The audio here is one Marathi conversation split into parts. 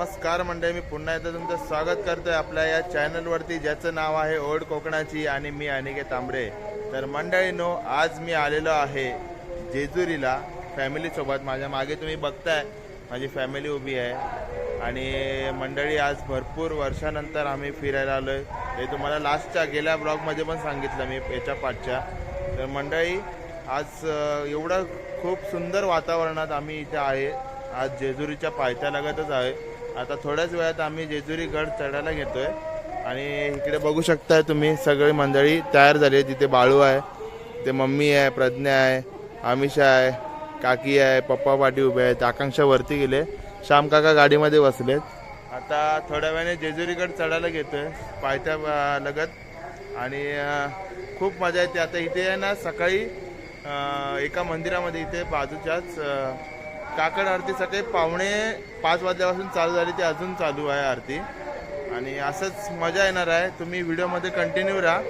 नमस्कार मंडळी मी पुन्हा एकदा तुमचं स्वागत करतोय आपल्या या चॅनलवरती ज्याचं नाव आहे ओल्ड कोकणाची आणि मी अनिकेत तांबरे तर मंडळी नो आज मी आलेलो आहे जेजुरीला फॅमिलीसोबत माझ्या मागे तुम्ही बघताय माझी फॅमिली उभी आहे. आणि मंडळी आज भरपूर वर्षानंतर आम्ही फिरायला आलो आहे हे तुम्हाला लास्टच्या गेल्या ब्लॉगमध्ये पण सांगितलं मी याच्या पाठच्या. तर मंडळी आज एवढं खूप सुंदर वातावरणात आम्ही इथे आहे. आज जेजुरीच्या पायथ्यालगतच आहे. आता थोड्याच वेळात आम्ही जेजुरी गड चढायला घेतोय. आणि इकडे बघू शकताय तुम्ही सगळी मंडळी तयार झाली आहे. तिथे बाळू आहे ते मम्मी आहे प्रज्ञा आहे आमिषा आहे काकी आहे पप्पा पाटी उभे आहेत आकांक्षा वरती गेले. श्याम काका गाडीमध्ये बसलेत. आता थोड्या वेळाने जेजुरीगड चढायला घेतोय पायथ्या लगत. आणि खूप मजा येते. आता इथे आहे ना सकाळी एका मंदिरामध्ये इथे बाजूच्याच काकड आरती सकाळी पावणे पाच वाजल्यापासून चालू झाली ती अजून चालू आहे आरती. आणि असंच मजा येणार आहे. तुम्ही व्हिडिओमध्ये कंटिन्यू राहा.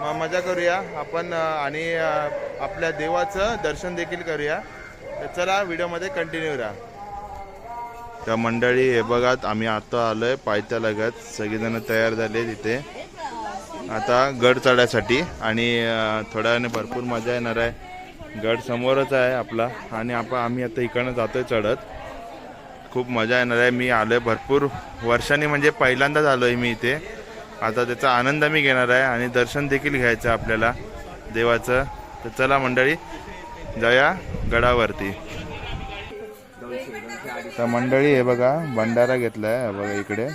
मग मजा करूया. आपण आणि आपल्या देवाचं दर्शन देखील करूया. तर चला व्हिडिओमध्ये कंटिन्यू राहा. त्या मंडळी हे बघात आम्ही आता आलोय पायथ्या लगत सगळेजण तयार झाले तिथे आता गड चढायसाठी. आणि थोड्या वेळाने भरपूर मजा येणार आहे. गड समोरच आहे आपला. आणि आपण आम्ही आता इकडनं जातोय चढत. खूप मजा येणार आहे. मी आलोय भरपूर वर्षांनी म्हणजे पहिल्यांदाच आलोय मी इथे. आता त्याचा आनंद मी घेणार आहे आणि दर्शन देखील घ्यायचं आपल्याला देवाचं. तर चला मंडळी जाऊया गडावरती. तर मंडळी हे बघा भंडारा घेतलाय. आहे बघा इकडे.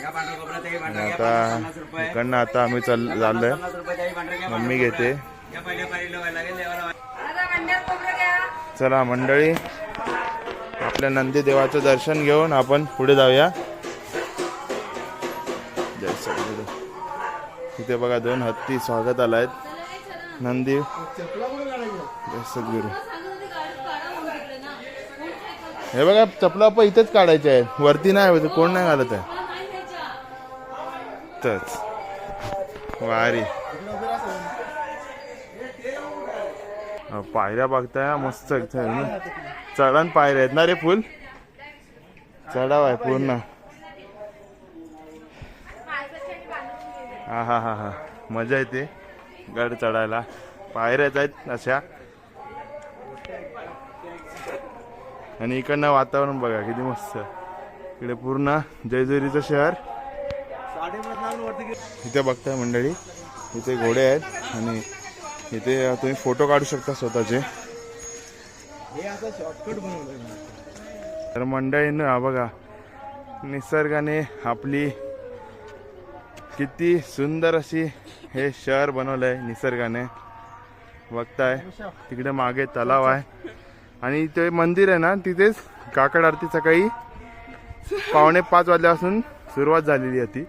आता इकडनं आता आम्ही चाल चाललोय. मम्मी घेते. चला मंडळी आपल्या नंदी देवाचं दर्शन घेऊन आपण पुढे जाऊया. जय इथे बघा दोन हत्ती स्वागत आलायत. नंदी जय सद्गुरू. हे बघा चपला पण इथेच काढायचे आहेत. वरती नाही कोण नाही घालत आहे? तच. वारी. पायऱ्या बघताय मस्त चढण पायऱ्या आहेत ना रे फुल? चढाव आहे पूर्ण. हा हा हा हा. मजा येते. गड चढायला. पायऱ्याच आहेत अशा. आणि इकडनं वातावरण बघा किती मस्त. इकडे पूर्ण जयजुरीचं शहर. इथे बघताय मंडळी इथे घोडे आहेत आणि इथे तुम्ही फोटो काढू शकता स्वतःचे. तर मंडळीनं हा बघा निसर्गाने आपली किती सुंदर अशी हे शहर बनवलंय निसर्गाने. बघताय तिकडे मागे तलाव आहे. आणि ते मंदिर आहे ना तिथेच काकड आरती सकाळी पावणे पाच वाजल्यापासून सुरुवात झालेली होती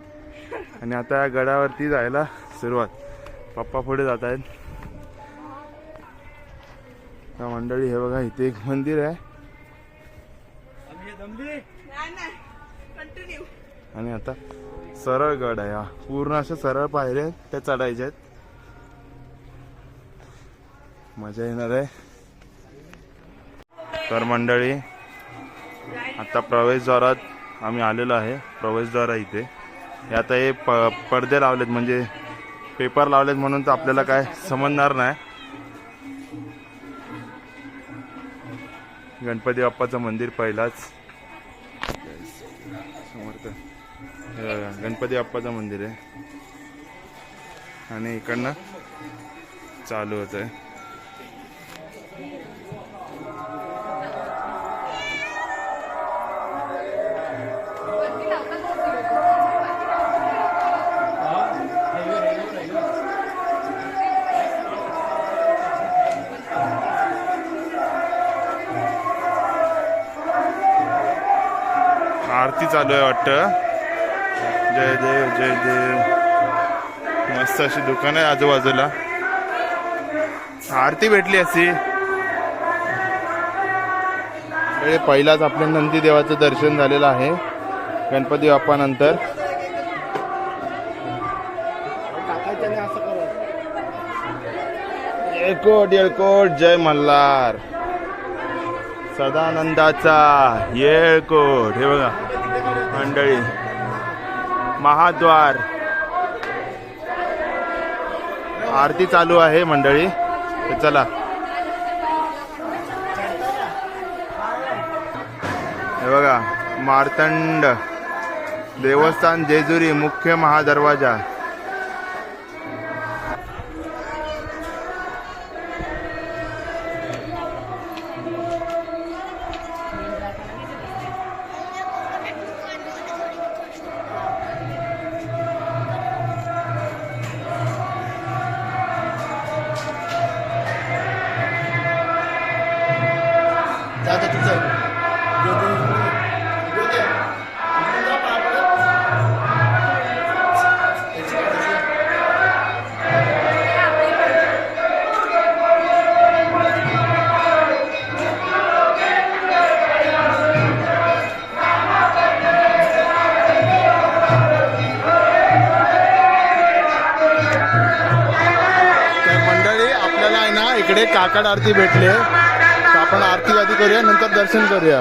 आणि आता या गडावरती जायला सुरुवात. पप्पा पुढे जात आहेत त्या मंडळी हे बघा इथे एक मंदिर आहे. आणि आता सरळ गड आहे हा. पूर्ण अशा सरळ पायऱ्या आहेत, त्या चढायच्या आहेत. मजा येणार आहे. तर मंडळी आता प्रवेशद्वारात आम्ही आलेलो आहे. प्रवेशद्वार आहे इथे. हे आता हे प पडदे लावलेत म्हणजे पेपर लावलेत म्हणून तर आपल्याला काय समजणार नाही. गणपती बाप्पाचं मंदिर पहिलाच. समर्थ गणपती बाप्पाचं मंदिर आहे. आणि इकडनं चालू होत आहे चालू आहे वाटतं. जय देव जय देव. मस्त अशी दुकान आहे आजूबाजूला. आरती भेटली अशी. हे पहिलाच आपल्या नंदी देवाचं दर्शन झालेलं आहे गणपती बाप्पानंतर. येळकोट येळकोट जय मल्हार. सदानंदाचा येळकोट हे बघा. मंडळी महाद्वार. आरती चालू आहे मंडळी. चला. हे बघा मार्तंड देवस्थान जेजुरी मुख्य महादरवाजा. इकडे आरती भेटले आपण आरती आधी करूया नंतर दर्शन करूया.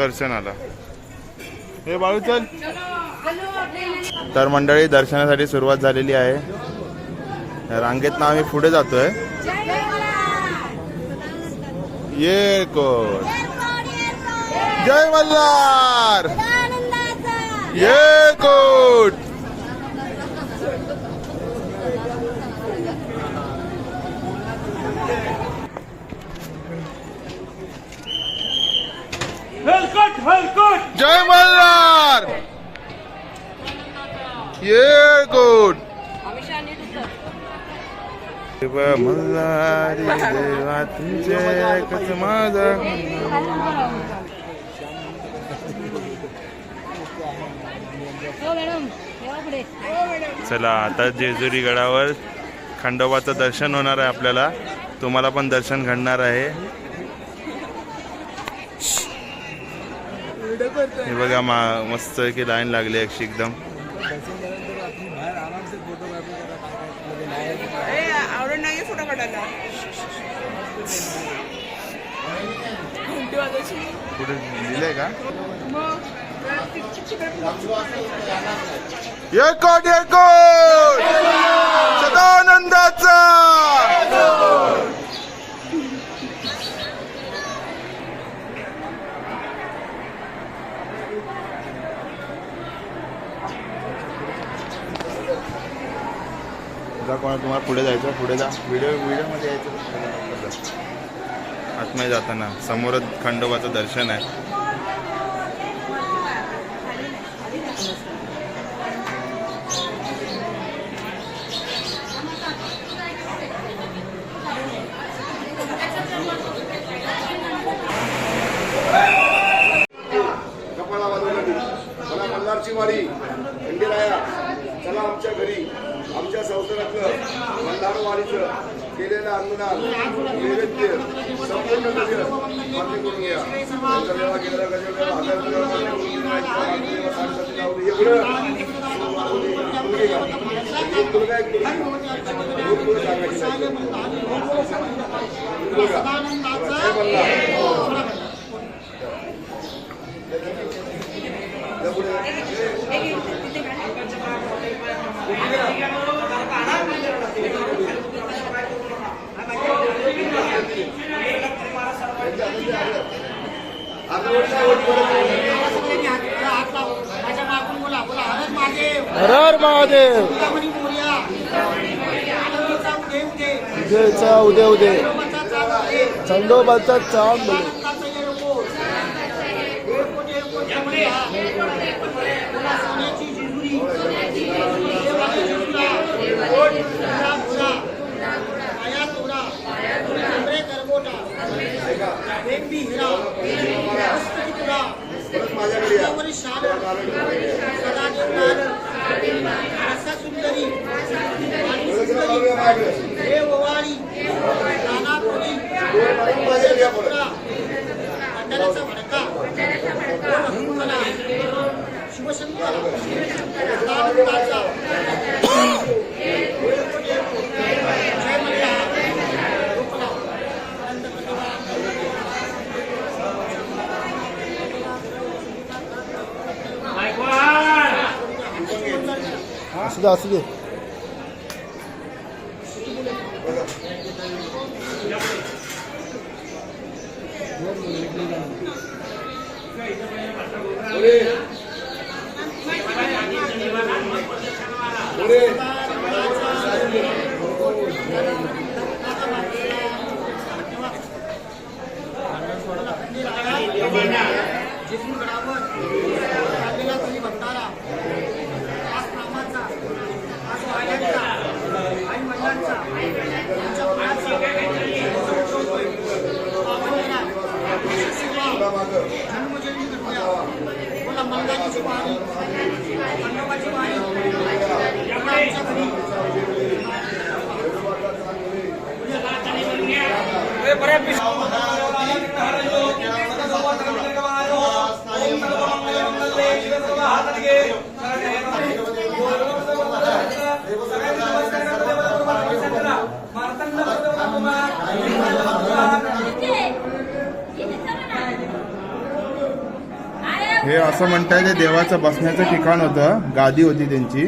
दर्शनाला. हे बाळू चल. तर मंडळी दर्शनासाठी सुरुवात झालेली आहे. रांगेतनं आम्ही पुढे जातोय. ये कोण? जय मल्हार! ये कोट हलकट हलकट. जय मल्हार! ये गुड देवा मल्हारी देवा तुमचे एकच माझा. चला आता जेजुरी गडावर खंडोबाचं दर्शन होणार आहे आपल्याला. तुम्हाला पण दर्शन घडणार आहे. हे बघा मा मस्त की लाईन लागली अशी एकदम. कुठे लिहिलंय का? सदानंदाचा! कोणा तुम्हाला पुढे जायचं पुढे जा. व्हिडिओ व्हिडिओमध्ये यायचं आतमध्ये जाताना. समोरच खंडोबाचं दर्शन आहे. कपाळावाली मला मल्हारची वारी. खंडेराया चला आमच्या घरी. आमच्या संसारातलं भंडारवाडीचं केलेलं अनुदान नैवेद्य संपूर्ण गजर मान्य करून घ्या. नंतर गेलेला गजर मुलगा, एक मुलगी. सांगायची नाही. मुलगा. जय मल्हार. या पुढे. आता वरच्या वर परत हर महादेव. उद्याचा उद्या उद्या. चंदोबाचा चांद. परत माझ्याकडे या. परत जरा मागूया माझ्याकडे. दोन मागून माझ्याकडे या परत. असू दे असू दे पुढे. पुढे. हे असं म्हणताय ते देवाचं बसण्याचं ठिकाण होतं गादी होती त्यांची.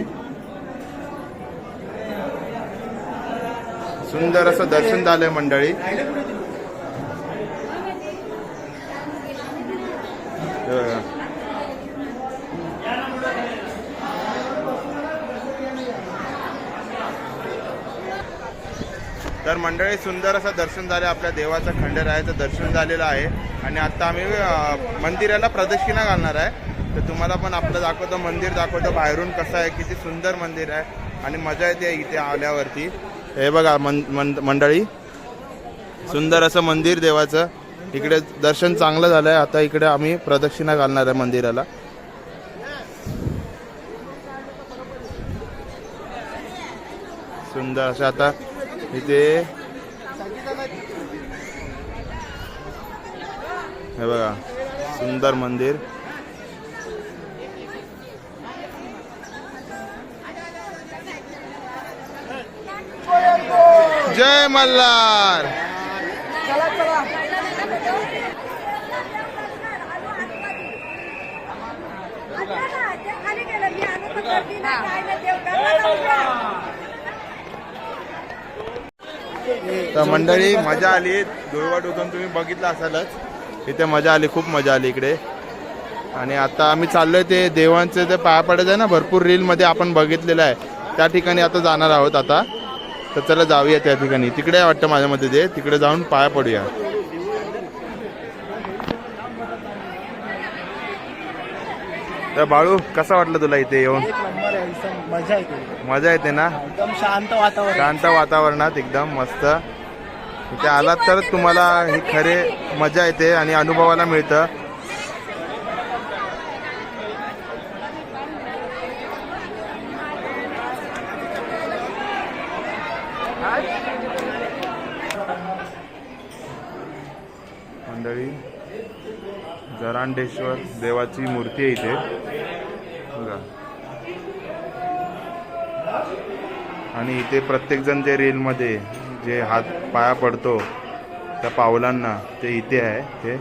सुंदर असं दर्शन झालंय मंडळी. तर मंडळी सुंदर असं दर्शन झालं. आपल्या देवाचं खंडरायाचं दर्शन झालेलं आहे. आणि आत्ता आम्ही मंदिराला प्रदक्षिणा घालणार आहे. तर तुम्हाला पण आपलं दाखवतो मंदिर दाखवतो. बाहेरून कसं आहे किती सुंदर मंदिर आहे. आणि मजा येते इथे आल्यावरती. हे बघा मन मन- मंडळी. सुंदर असं मंदिर देवाचं. इकडे दर्शन चांगलं झालं आहे आता इकडे आम्ही प्रदक्षिणा घालणार आहे मंदिराला. सुंदर असं आता इथे. हे बघा सुंदर मंदिर. जय मल्हार. खाली गेलं मी आलो तर मंडळी मजा आली. दुर्वाट उतरून तुम्ही बघितलं असालच. इथे मजा आली खूप मजा आली इकडे. आणि आता आम्ही चाललोय ते देवांचे ते पाया पडायचं आहे ना भरपूर रीलमध्ये आपण बघितलेलं आहे. त्या ठिकाणी आता जाणार आहोत आता. तर चला जाऊया त्या ठिकाणी. तिकडे वाटतं माझ्या मते ते तिकडे जाऊन पाया पडूया. तर बाळू कसं वाटलं तुला इथे येऊन? मजा येते मजा येते ना? एकदम शांत वातावरण. शांत वातावरणात एकदम मस्त. इथे आलात तर तुम्हाला ही खरे मजा येते आणि अनुभवाला मिळतं. दांडेश्वर देवाची मूर्ती आहे इथे. बघा. आणि इथे प्रत्येकजण जे रेलमध्ये जे हात पाया पडतो त्या पावलांना ते इथे आहे ते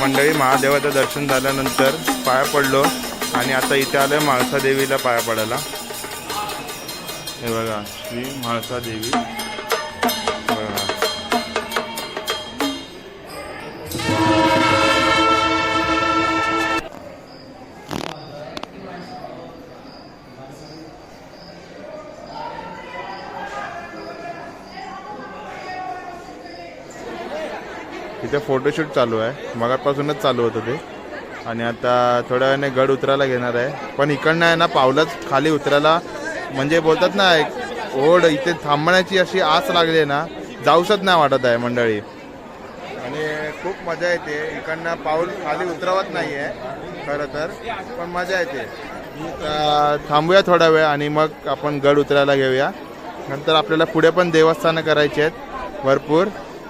मंडळी महादेवाचं दर्शन झाल्यानंतर पाया पडलो आणि आता इथे आलं म्हाळसा देवीला पाया पडायला. हे बघा श्री म्हाळसा देवी फोटोशूट चालू आहे. मगापासूनच चालू होतं ते. आणि आता थोड्या वेळाने गड उतरायला घेणार आहे. पण इकडनं आहे ना पावलंच खाली उतरायला म्हणजे बोलतात ना एक ओढ इथे थांबण्याची अशी आस लागली आहे ना जाऊसच नाही वाटत आहे मंडळी. आणि खूप मजा येते. इकडनं पाऊल खाली उतरवत नाही आहे खरं तर पण मजा येते. थांबूया थोडा वेळ आणि मग आपण गड उतरायला घेऊया. नंतर आपल्याला पुढे पण देवस्थानं करायची आहेत भरपूर.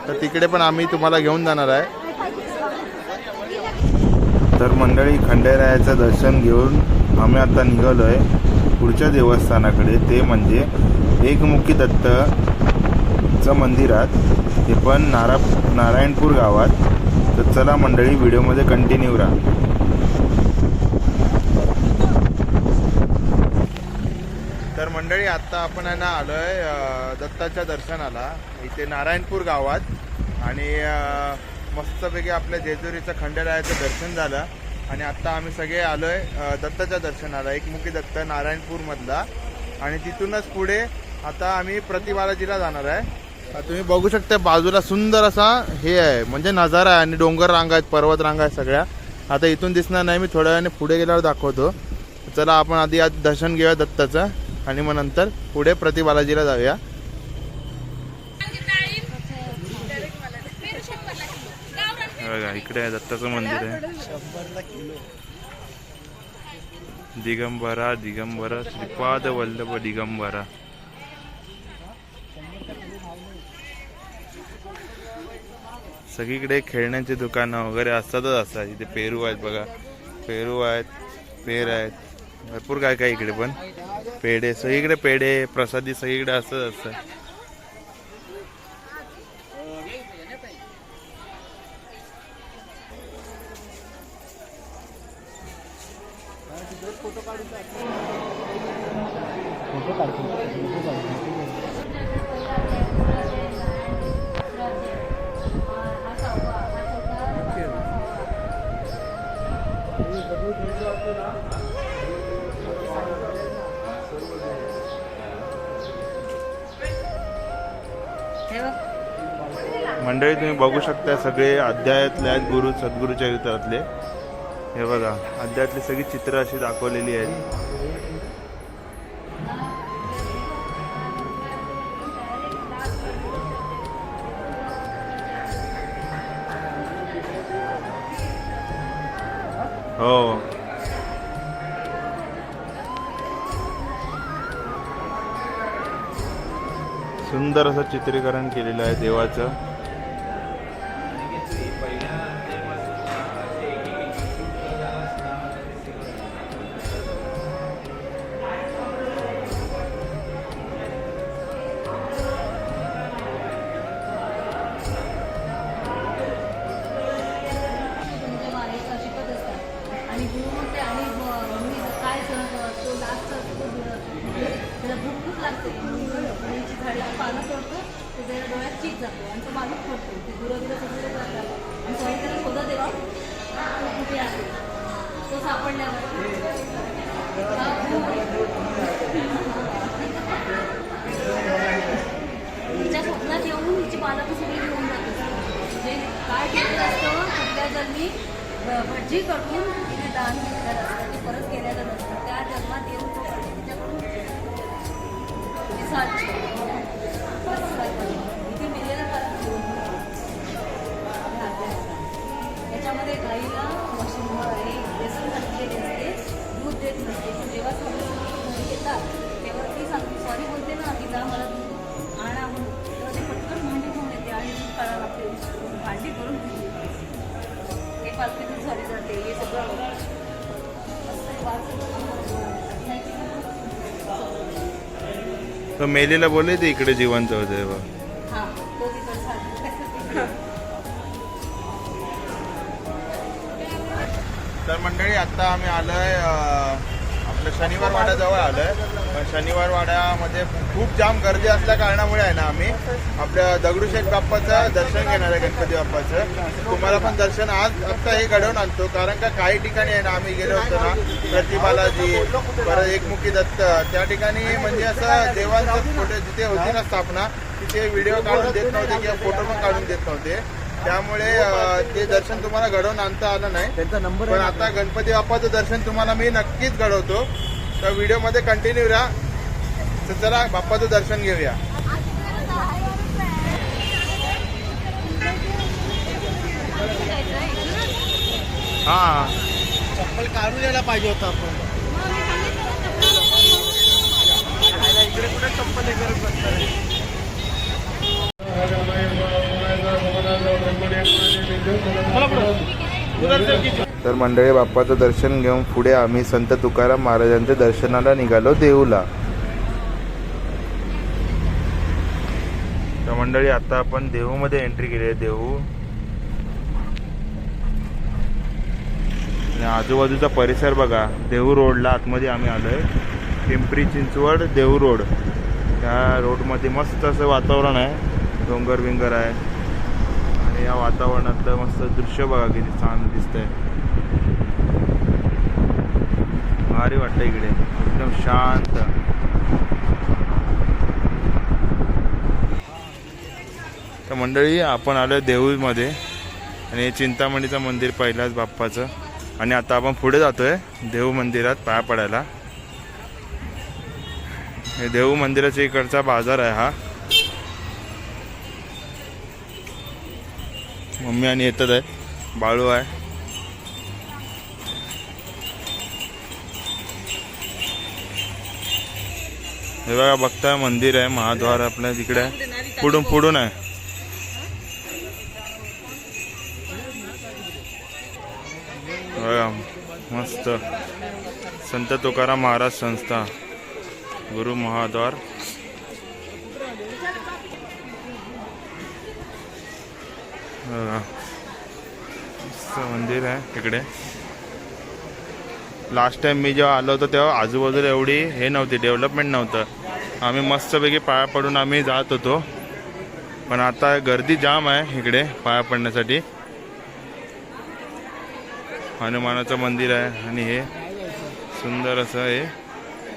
तर तिकडे पण आम्ही तुम्हाला घेऊन जाणार आहे. तर मंडळी खंडेरायाचं दर्शन घेऊन आम्ही आता निघालो आहे पुढच्या देवस्थानाकडे. ते म्हणजे एकमुखी दत्तचं मंदिरात ते पण नारा नारायणपूर गावात. तर चला मंडळी व्हिडिओमध्ये कंटिन्यू राहा तर मंडळी आत्ता आपण आहे ना आलो आहे दत्ताच्या दर्शनाला. इथे नारायणपूर गावात. आणि मस्तपैकी आपल्या जेजुरीचं खंडेरायाचं दर्शन झालं. आणि आत्ता आम्ही सगळे आलो आहे दत्ताच्या दर्शनाला. एकमुखी दत्त नारायणपूरमधला. आणि तिथूनच पुढे आता आम्ही प्रतिबालाजीला जाणार आहे. तुम्ही बघू शकता बाजूला सुंदर असा हे आहे. म्हणजे नजारा आहे आणि डोंगर रांगा आहेत पर्वत रांगा आहेत सगळ्या. आता इथून दिसणार नाही मी थोड्या वेळाने पुढे गेल्यावर दाखवतो. चला आपण आधी आज दर्शन घेऊया दत्ताचं. आणि मग नंतर पुढे प्रतिबालाजीला जाऊया. बघा इकडे आहे दत्ताचं मंदिर आहे. दिगंबरा दिगंबरा श्रीपाद वल्लभ दिगंबरा. सगळीकडे खेळण्याची दुकानं वगैरे असतातच असतात इथे पेरू आहेत बघा. पेरू आहेत पेर आहेत. भरपूर काय काय इकडे पण. पेढे सगळीकडे पेढे प्रसादी सगळीकडे असंच असतं. सगळे अध्यायातले आहेत गुरु सद्गुरु चरित्रातले. हे बघा अध्यायातली सगळी चित्र अशी दाखवलेली आहेत. हो. सुंदर असं चित्रीकरण केलेलं आहे देवाचं. आणि मुलीची मी पानं तोडतो ते त्याच्या डोळ्यात चीक जातो. आणि तो बाजूत पडतो ते दुरं सगळे जातात आणि तो त्याला शोधत देवा तो कुठे आहे? तो सापडल्यावर. तिच्या स्वप्नात येऊन तिची पालक सगळी घेऊन जात. म्हणजे काय केलेलं असतं कुठल्या जन्मी भ- भटजी कडून तिने दान केलेलं असतं. ते परत केलेलं नसतं. त्या जन्मात येऊन त्याच्यामध्ये गाईला वशिंग आहे बेसन घातलेली असते दूध देत नसते पण जेव्हा समोर घरी येतात तेव्हा ती सांगते सॉरी बोलते ना की जा मला दूध आणा म्हणून तेव्हा ते पटकन भांडी घेऊन येते आणि दूध काढायला लागते भांडी करून घेऊन येते. हे पालखीतून सॉरी जाते हे सगळं तर मेलीला बोलले ते इकडे जिवंत होते बा हां तो तिकडे साधू तर मंडळी आता आम्ही आलोय आपलं शनिवार वाड्याजवळ आलोय. पण शनिवार वाड्यामध्ये खूप जाम गर्दी असल्या कारणामुळे आहे ना आम्ही आपल्या दगडूशेठ बाप्पाचं दर्शन घेणार आहे गणपती बाप्पाचं. तुम्हाला पण दर्शन आज आत्ता हे घडवून आणतो. कारण का काही ठिकाणी आहे ना आम्ही गेलो होतो ना प्रतिबालाजी परत एकमुखी दत्त त्या ठिकाणी म्हणजे असं देवांचं फोटो जिथे होती ना स्थापना तिथे व्हिडिओ काढून देत नव्हते किंवा फोटो पण काढून देत नव्हते. त्यामुळे ते दर्शन तुम्हाला घडवून आणता आलं नाही. त्यांचा नंबर पण आता गणपती बाप्पाचं दर्शन तुम्हाला मी नक्कीच घडवतो. तर व्हिडिओमध्ये कंटिन्यू राहा. तर चला बाप्पाचं दर्शन घेऊया. हा. चप्पल काढून यायला पाहिजे होतं आपण. इकडे कुठे चप्पल करत बसणार तर मंडळी बाप्पाचं दर्शन घेऊन पुढे आम्ही संत तुकाराम महाराजांच्या दर्शनाला निघालो देऊला. मंडळी आता आपण देहूमध्ये एंट्री केली आहे. देहू. आणि आजूबाजूचा परिसर बघा. देहू रोडला आतमध्ये आम्ही आलोय. पिंपरी चिंचवड देहू रोड. त्या रोडमध्ये मस्त असं वातावरण आहे. डोंगर बिंगर आहे. आणि या वातावरणातलं मस्त दृश्य बघा किती छान दिसतंय. भारी वाटतं इकडे. एकदम शांत. तर मंडळी आपण आलो देऊळमध्ये आणि चिंतामणीचं मंदिर पहिलाच बाप्पाचं. आणि आता आपण पुढे जातोय देऊ मंदिरात पाया पडायला. हे देऊ मंदिराच्या इकडचा बाजार आहे हा. मम्मी आणि येतच आहे. बाळू आहे. हे बघा बघता मंदिर आहे महाद्वार आपल्या तिकडे. आहे. पुढून पुढून आहे. मस्त संत तुकाराम महाराज संस्था गुरु महाद्वार. मंदिर आहे इकडे. लास्ट टाइम मी जेव्हा आलो होतो तेव्हा आजूबाजूला एवढी हे नव्हती डेव्हलपमेंट नव्हतं. आम्ही मस्तपैकी पाया पडून आम्ही जात होतो. पण आता गर्दी जाम आहे इकडे पाया पडण्यासाठी. हनुमानाचं मंदिर आहे आणि हे सुंदर असं हे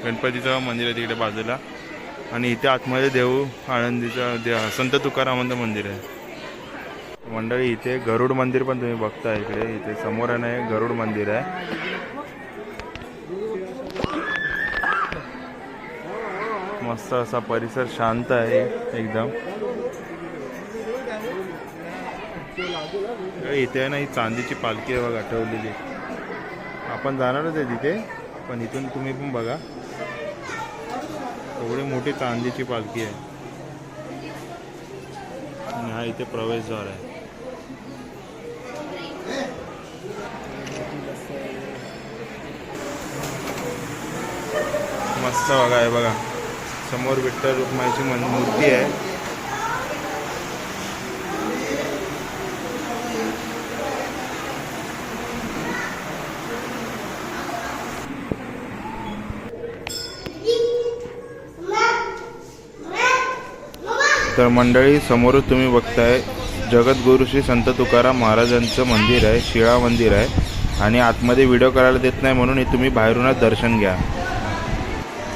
गणपतीचं मंदिर आहे तिकडे बाजूला. आणि इथे आतमध्ये देऊ आळंदीचं दे संत तुकारामांचं मंदिर आहे. मंडळी इथे गरुड मंदिर पण तुम्ही बघता इकडे. इथे समोर आहे ना गरुड मंदिर आहे. मस्त असा परिसर शांत आहे एकदम. इथे आहे ना ही चांदीची पालखी आहे बघा ठेवलेली. आपण जाणारच आहे तिथे पण इथून तुम्ही पण बघा. एवढी मोठी चांदीची पालखी आहे. आणि हा इथे प्रवेशद्वार आहे. मस्त बघा आहे बघा. समोर विठ्ठल रुक्माईची मूर्ती आहे. तर मंडळी समोर तुम्ही बघताय जगद्गुरू श्री संत तुकाराम महाराजांचं मंदिर आहे शिळा मंदिर आहे. आणि आतमध्ये व्हिडिओ करायला देत नाही म्हणून हे तुम्ही बाहेरूनच दर्शन घ्या.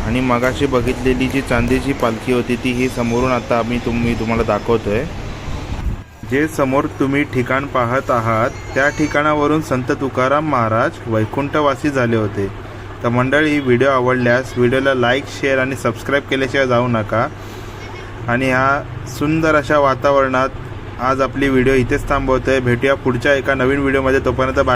आणि मगाशी बघितलेली जी चांदीची पालखी होती ती ही समोरून आता आम्ही तुम्ही तुम्हाला दाखवतोय. जे समोर तुम्ही ठिकाण पाहत आहात त्या ठिकाणावरून संत तुकाराम महाराज वैकुंठवासी झाले होते. तर मंडळी व्हिडिओ आवडल्यास व्हिडिओला लाईक शेअर आणि सबस्क्राईब केल्याशिवाय जाऊ नका. आणि ह्या सुंदर अशा वातावरणात आज आपली व्हिडिओ इथेच थांबवतोय. भेटूया पुढच्या एका नवीन व्हिडिओमध्ये. तोपर्यंत बाय.